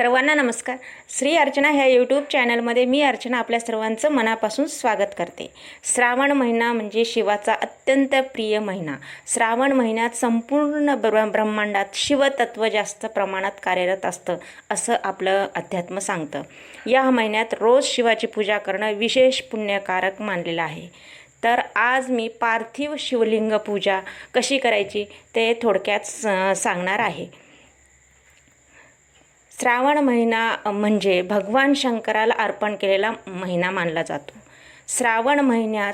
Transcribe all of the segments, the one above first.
सर्वांना नमस्कार. श्री अर्चना ह्या यूट्यूब चॅनलमध्ये मी अर्चना आपल्या सर्वांचं मनापासून स्वागत करते. श्रावण महिना म्हणजे शिवाचा अत्यंत प्रिय महिना. श्रावण महिन्यात संपूर्ण ब्र ब्रह्मांडात शिवतत्व जास्त प्रमाणात कार्यरत असतं असं आपलं अध्यात्म सांगतं. या महिन्यात रोज शिवाची पूजा करणं विशेष पुण्यकारक मानलेलं आहे. तर आज मी पार्थिव शिवलिंग पूजा कशी करायची ते थोडक्यात स- सांगणार आहे. श्रावण महिना म्हणजे भगवान शंकराला अर्पण केलेला महिना मानला जातो. श्रावण महिन्यात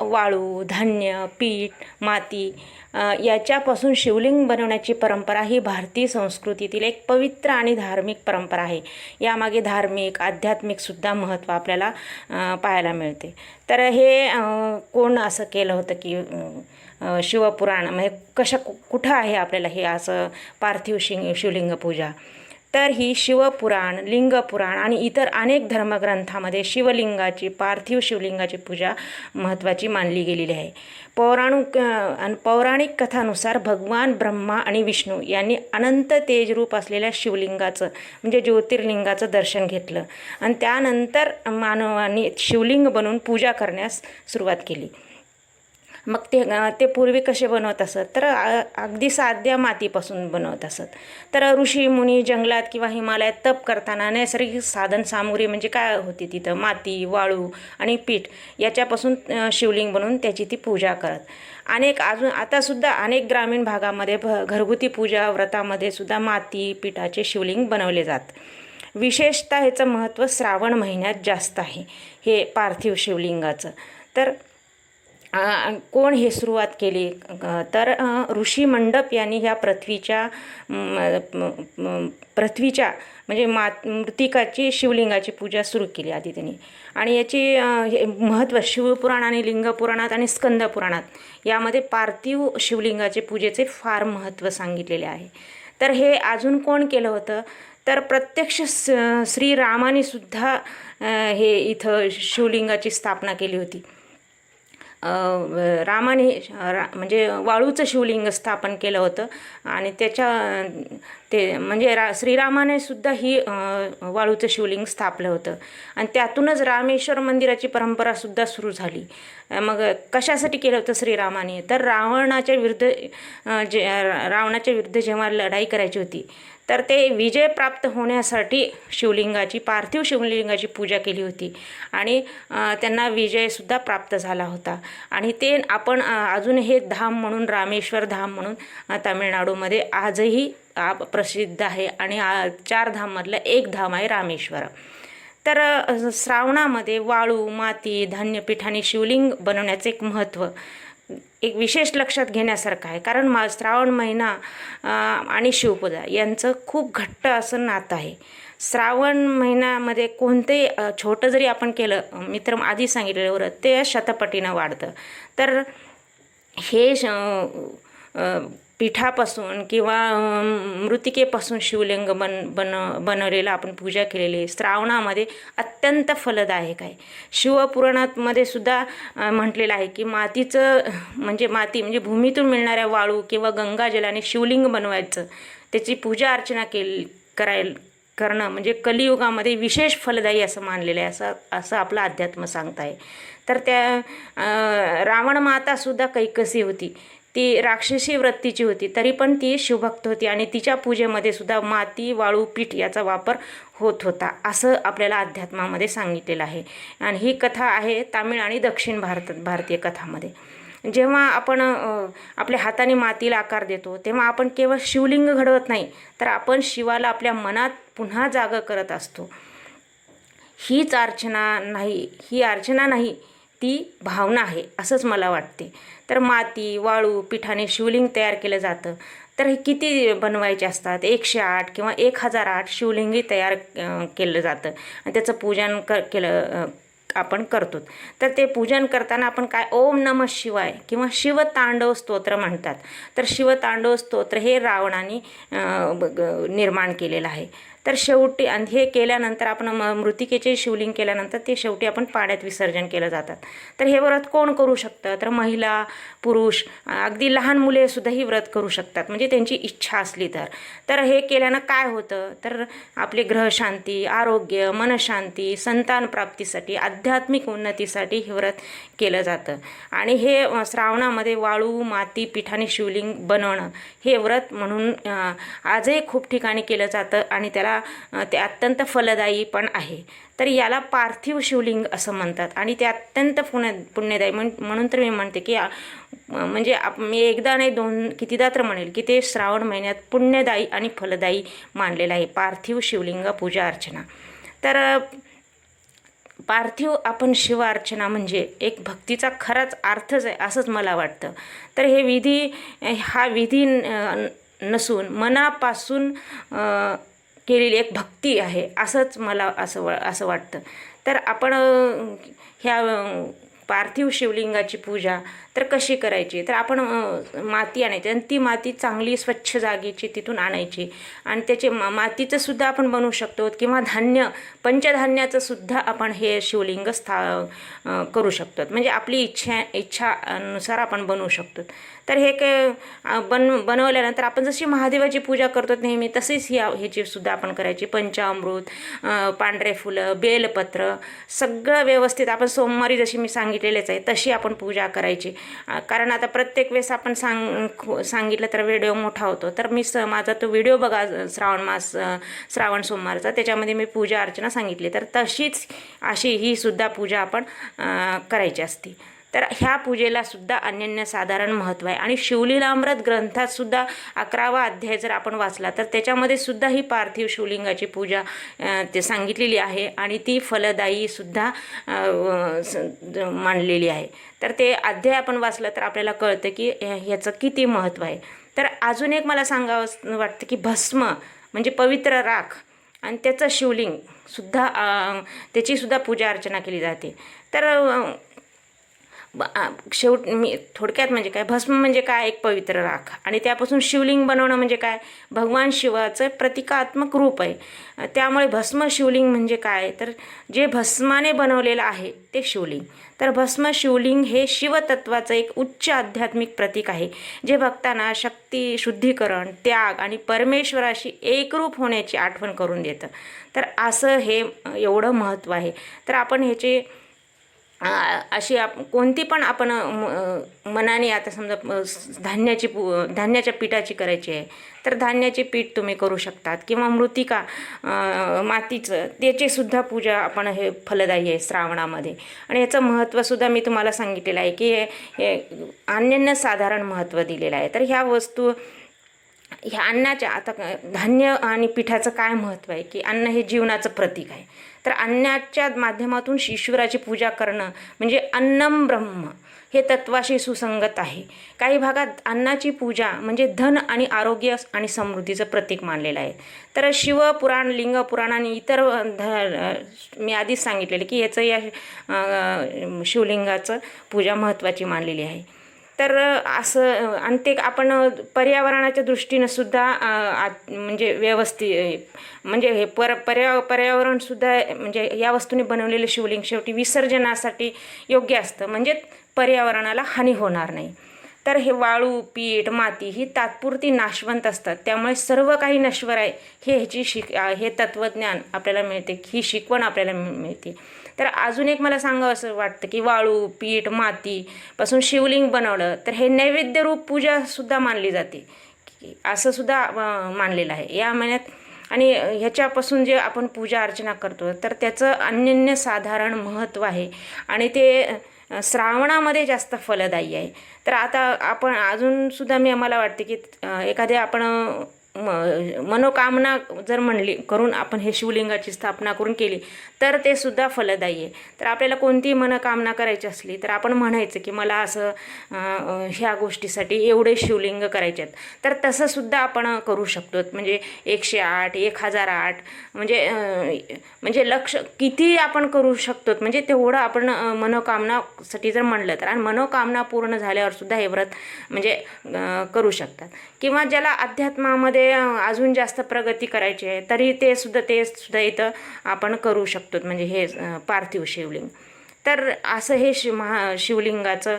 वाळू धान्य पीठ माती याच्यापासून शिवलिंग बनवण्याची परंपरा ही भारतीय संस्कृतीतील एक पवित्र आणि धार्मिक परंपरा आहे. यामागे धार्मिक आध्यात्मिकसुद्धा महत्त्व आपल्याला पाहायला मिळते. तर हे कोण असं केलं होतं की शिवपुराण म्हणजे कशा कु- कुठं आहे आपल्याला हे असं पार्थिव शिंग शिवलिंग पूजा? तर ही शिवपुराण लिंगपुराण आणि इतर अनेक धर्मग्रंथामध्ये शिवलिंगाची पार्थिव शिवलिंगाची पूजा महत्त्वाची मानली गेलेली आहे. पौराणिक आणि पौराणिक कथानुसार भगवान ब्रह्मा आणि विष्णू यांनी अनंत तेजरूप असलेल्या शिवलिंगाचं म्हणजे ज्योतिर्लिंगाचं दर्शन घेतलं. आणि त्यानंतर मानवाने शिवलिंग बनवून पूजा करण्यास सुरुवात केली. मग ते ते पूर्वी कसे बनवत असत? तर अगदी साध्या मातीपासून बनवत असत. तर ऋषी मुनी जंगलात किंवा हिमालयात तप करताना नैसर्गिक साधन सामुग्री म्हणजे काय होती तिथं? माती वाळू आणि पीठ याच्यापासून शिवलिंग बनवून त्याची ती पूजा करत. अनेक अजून आतासुद्धा अनेक ग्रामीण भागामध्ये भ घरगुती पूजा व्रतामध्ये सुद्धा माती पिठाचे शिवलिंग बनवले जात. विशेषतः ह्याचं महत्त्व श्रावण महिन्यात जास्त आहे. हे पार्थिव शिवलिंगाचं. तर कोण हे सुरुवात केली? तर ऋषी मंडप यांनी ह्या पृथ्वीच्या पृथ्वीच्या म्हणजे मात मृतिकाची शिवलिंगाची पूजा सुरू केली आधी त्यांनी. आणि याची हे महत्त्व शिवपुराण आणि लिंगपुराणात आणि स्कंद पुराणात यामध्ये पार्थिव शिवलिंगाचे पूजेचे फार महत्त्व सांगितलेले आहे. तर हे अजून कोण केलं होतं? तर प्रत्यक्ष स श्रीरामाने सुद्धा हे इथं शिवलिंगाची स्थापना केली होती. रामाने रा म्हणजे वाळूचं शिवलिंग स्थापन केलं होतं. आणि त्याच्या ते म्हणजे रा श्रीरामाने सुद्धा ही वाळूचं शिवलिंग स्थापलं होतं. आणि त्यातूनच रामेश्वर मंदिराची परंपरासुद्धा सुरू झाली. मग कशासाठी केलं होतं श्रीरामाने? तर रावणाच्या विरुद्ध जे रावणाच्या विरुद्ध जेव्हा लढाई करायची होती तर ते विजय प्राप्त होण्यासाठी शिवलिंगाची पार्थिव शिवलिंगाची पूजा केली होती. आणि त्यांना विजयसुद्धा प्राप्त झाला होता. आणि ते आपण अजून हे धाम म्हणून रामेश्वर धाम म्हणून तामिळनाडूमध्ये आजही प्रसिद्ध आहे. आणि आ, चार धाममधलं एक धाम आहे रामेश्वर. तर श्रावणामध्ये वाळू माती धान्यपीठ आणि शिवलिंग बनवण्याचं एक महत्त्व. एक विशेष लक्षात घेण्यासारखं आहे. कारण मा श्रावण महिना आणि शिवपूजा यांचं खूप घट्ट असं नातं आहे. श्रावण महिन्यामध्ये कोणतेही छोटं जरी आपण केलं मित्र मी तर आधी सांगितलेलं व्रत ते शतपटीनं वाढतं. तर हे श पिठापासून किंवा मृतिकेपासून शिवलिंग बन बन बनवलेलं आपण पूजा केलेली आहे. श्रावणामध्ये अत्यंत फलदायक आहे. शिवपुराणामध्ये सुद्धा म्हटलेलं आहे की मातीचं म्हणजे माती म्हणजे भूमीतून मिळणाऱ्या वाळू किंवा गंगाजलाने शिवलिंग बनवायचं त्याची पूजा अर्चना केली कराय करणं म्हणजे कलियुगामध्ये विशेष फलदायी असं मानलेलं आहे असं असं आपलं अध्यात्म सांगत आहे तर त्या रावण मातासुद्धा कैकसी होती. ती राक्षसी वृत्तीची होती तरी पण ती शिवभक्त होती आणि तिच्या पूजेमध्ये सुद्धा माती वाळू पीठ याचा वापर होत होता असं आपल्याला अध्यात्मामध्ये सांगितलेलं आहे. आणि ही कथा आहे तामिळ आणि दक्षिण भारतात भारतीय कथामध्ये. जेव्हा आपण आपल्या हाताने मातीला आकार देतो तेव्हा आपण केवळ शिवलिंग घडवत नाही तर आपण शिवाला आपल्या मनात पुन्हा जागं करत असतो. हीच अर्चना नाही ही अर्चना नाही ती भावना आहे असंच मला वाटते. तर माती वाळू पिठाने शिवलिंग तयार केलं जातं. तर हे किती बनवायचे असतात? एकशे आठ किंवा एक हजार आठ शिवलिंगी तयार केलं जातं. आणि त्याचं पूजन क केलं आपण करतो. तर ते पूजन करताना आपण काय ओम नम शिवाय किंवा शिवतांडव स्तोत्र म्हणतात. तर शिवतांडव स्तोत्र हे रावणाने ब- निर्माण केलेलं आहे. तर शेवटी आणि हे केल्यानंतर आपण म मृतिकेचे शिवलिंग केल्यानंतर ते शेवटी आपण पाण्यात विसर्जन केलं जातात. तर हे व्रत कोण करू शकतं? तर महिला पुरुष अगदी लहान मुलेसुद्धा ही व्रत करू शकतात म्हणजे त्यांची इच्छा असली तर. तर हे केल्यानं काय होतं? तर आपली ग्रहशांती आरोग्य मनशांती संतान प्राप्तीसाठी आध्यात्मिक उन्नतीसाठी हे व्रत केलं जातं. आणि हे श्रावणामध्ये वाळू माती पिठाने शिवलिंग बनवणं हे व्रत म्हणून आजही खूप ठिकाणी केलं जातं आणि त्याला ते अत्यंत फलदायी पण आहे. तर याला पार्थिव शिवलिंग असं म्हणतात. आणि ते अत्यंत पुण्य पुण्यदायी म्हण म्हणून तर मी म्हणते की म्हणजे आप- मी एकदा नाही दोन कितीदा तर म्हणेल की ते श्रावण महिन्यात पुण्यदायी आणि फलदायी मानलेलं आहे. पार्थिव शिवलिंग पूजा अर्चना. तर पार्थिव आपण शिव अर्चना म्हणजे एक भक्तीचा खराच अर्थच आहे असंच मला वाटतं. तर हे विधी हा विधी नसून मनापासून केलेली एक भक्ती आहे असंच मला असं वा असं वाटतं. तर आपण ह्या पार्थिव शिवलिंगाची पूजा तर कशी करायची? तर आपण माती आणायची आणि ती माती चांगली स्वच्छ जागेची तिथून आणायची. आणि त्याचे मा मातीचं सुद्धा आपण बनवू शकतो किंवा धान्य पंचधान्याचं सुद्धा आपण हे शिवलिंग स्था करू शकतो. म्हणजे आपली इच्छा इच्छानुसार आपण बनवू शकतो. तर हे काय बन बनवल्यानंतर आपण जशी महादेवाची पूजा करतो नेहमी तसेच ह्या ह्याची सुद्धा आपण करायची. पंचामृत पांढरे फुलं बेलपत्र सगळं व्यवस्थित आपण सोमवारी जशी मी सांगितलेलेच आहे तशी आपण पूजा करायची. कारण आता प्रत्येक वेळेस आपण सांग खो- सांगितलं तर व्हिडिओ मोठा होतो. तर मी स माझा तो व्हिडिओ बघा श्रावण मास श्रावण सोमवारचा त्याच्यामध्ये मी पूजा अर्चना सांगितली. तर तशीच अशी ही सुद्धा पूजा आपण करायची असते. तर ह्या पूजेला सुद्धा अनन्यसाधारण महत्त्व आहे. आणि शिवलीलामृत ग्रंथात सुद्धा अकरावा अध्याय जर आपण वाचला तर त्याच्यामध्ये सुद्धा ही पार्थिव शिवलिंगाची पूजा ते सांगितलेली आहे. आणि ती फलदायी सुद्धा स- आहे. तर ते अध्याय आपण वाचलं तर आपल्याला कळतं की ह्याचं किती महत्त्व आहे. तर अजून एक मला सांगावं वाटतं की भस्म म्हणजे पवित्र राख आणि त्याचं शिवलिंग सुद्धा त्याचीसुद्धा पूजा अर्चना केली जाते. तर शेवट मी थोडक्यात म्हणजे काय भस्म म्हणजे काय एक पवित्र राख. आणि त्यापासून शिवलिंग बनवणं म्हणजे काय भगवान शिवाचं प्रतिकात्मक रूप आहे. त्यामुळे भस्म शिवलिंग म्हणजे काय तर जे भस्माने बनवलेलं आहे ते शिवलिंग. तर भस्म शिवलिंग हे शिवतत्वाचं एक उच्च आध्यात्मिक प्रतीक आहे जे भक्तांना शक्ती शुद्धीकरण त्याग आणि परमेश्वराशी एकरूप होण्याची आठवण करून देतं. तर असं हे एवढं महत्त्व आहे. तर आपण ह्याचे अशी आप कोणती पण आपण म- मनाने आता समजा धान्याची पू धान्याच्या पिठाची करायची आहे तर धान्याचे पीठ तुम्ही करू शकतात. किंवा मृतिका मातीचं त्याचीसुद्धा पूजा आपण हे फलदायी आहे श्रावणामध्ये. आणि याचं महत्त्वसुद्धा मी तुम्हाला सांगितलेलं आहे की हे अन्यन्य साधारण महत्त्व दिलेलं आहे. तर ह्या वस्तू ह्या अन्नाच्या आता धान्य आणि पिठाचं काय महत्त्व आहे? की अन्न हे जीवनाचं प्रतीक आहे. तर अन्नाच्या माध्यमातून ईश्वराची पूजा करणं म्हणजे अन्नम ब्रह्म हे तत्वाशी सुसंगत आहे. काही भागात अन्नाची पूजा म्हणजे धन आणि आरोग्य आणि समृद्धीचं प्रतीक मानलेलं आहे. तर शिवपुराण लिंगपुराण आणि इतर ध मी आधीच सांगितलेले की याचं या शिवलिंगाचं पूजा महत्त्वाची मानलेली आहे. तर असं आणि ते आपण पर्यावरणाच्या दृष्टीनं सुद्धा आत- म्हणजे व्यवस्थित म्हणजे हे पर पर्या पर्यावरणसुद्धा म्हणजे या वस्तूने बनवलेलं शिवलिंग शेवटी विसर्जनासाठी योग्य असतं. म्हणजे पर्यावरणाला हानी होणार नाही. तर हे वाळू पीठ माती ही तात्पुरती नाशवंत असतात. त्यामुळे सर्व काही नश्वर आहे. हे ह्याची शिक हे तत्त्वज्ञान आपल्याला मिळते. ही शिकवण आपल्याला मिळ- मिळते. तर अजून एक मला सांगावं असं वाटतं की वाळू पीठ माती पासून शिवलिंग बनवलं तर हे नैवेद्यरूप पूजासुद्धा मानली जाते. असं सुद्धा मानलेलं आहे. या महिन्यात आणि ह्याच्यापासून जे आपण पूजा अर्चना करतो तर त्याचं अनन्यसाधारण महत्त्व आहे. आणि ते श्रावणामध्ये जास्त फलदायी आहे. तर आता आपण अजूनसुद्धा मी आम्हाला वाटते की एखाद्या आपण म मनोकामना जर म्हणली करून आपण हे शिवलिंगाची स्थापना करून केली तर ते सुद्धा फलदायी आहे. तर आपल्याला कोणतीही मनोकामना करायची असली तर आपण म्हणायचं की मला असं ह्या गोष्टीसाठी एवढे शिवलिंग करायचे आहेत. तर तसंसुद्धा आपण करू शकतो. म्हणजे एकशे आठ एक हजार आठ म्हणजे म्हणजे लक्ष किती आपण करू शकतो म्हणजे तेवढं आपण मनोकामनासाठी जर म्हणलं तर. आणि मनोकामना पूर्ण झाल्यावर सुद्धा हे व्रत म्हणजे करू शकतात. किंवा ज्याला अध्यात्मामध्ये ते अजून जास्त प्रगती करायची आहे तरी ते सुद्धा ते सुद्धा इथं आपण करू शकतो म्हणजे हे पार्थिव शिवलिंग. तर असं हे शि महा शिवलिंगाचं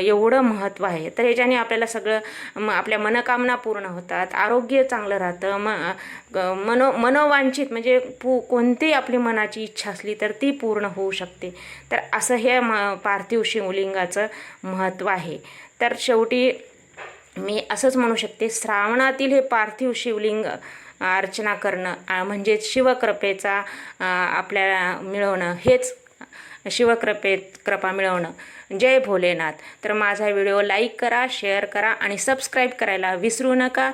एवढं महत्त्व आहे. तर ह्याच्याने आपल्याला सगळं म आपल्या मनकामना पूर्ण होतात आरोग्य चांगलं राहतं म मनो मनोवांछित म्हणजे पू कोणतीही आपली मनाची इच्छा असली तर ती पूर्ण होऊ शकते. तर असं हे म पार्थिव शिवलिंगाचं महत्त्व आहे. तर शेवटी मी असंच म्हणू शकते श्रावणातील हे पार्थिव शिवलिंग अर्चना करणं म्हणजेच शिवकृपेचा आपल्याला मिळवणं हेच शिवकृपेत कृपा मिळवणं. जय भोलेनाथ. तर माझा व्हिडिओ लाईक करा शेअर करा आणि सबस्क्राईब करायला विसरू नका.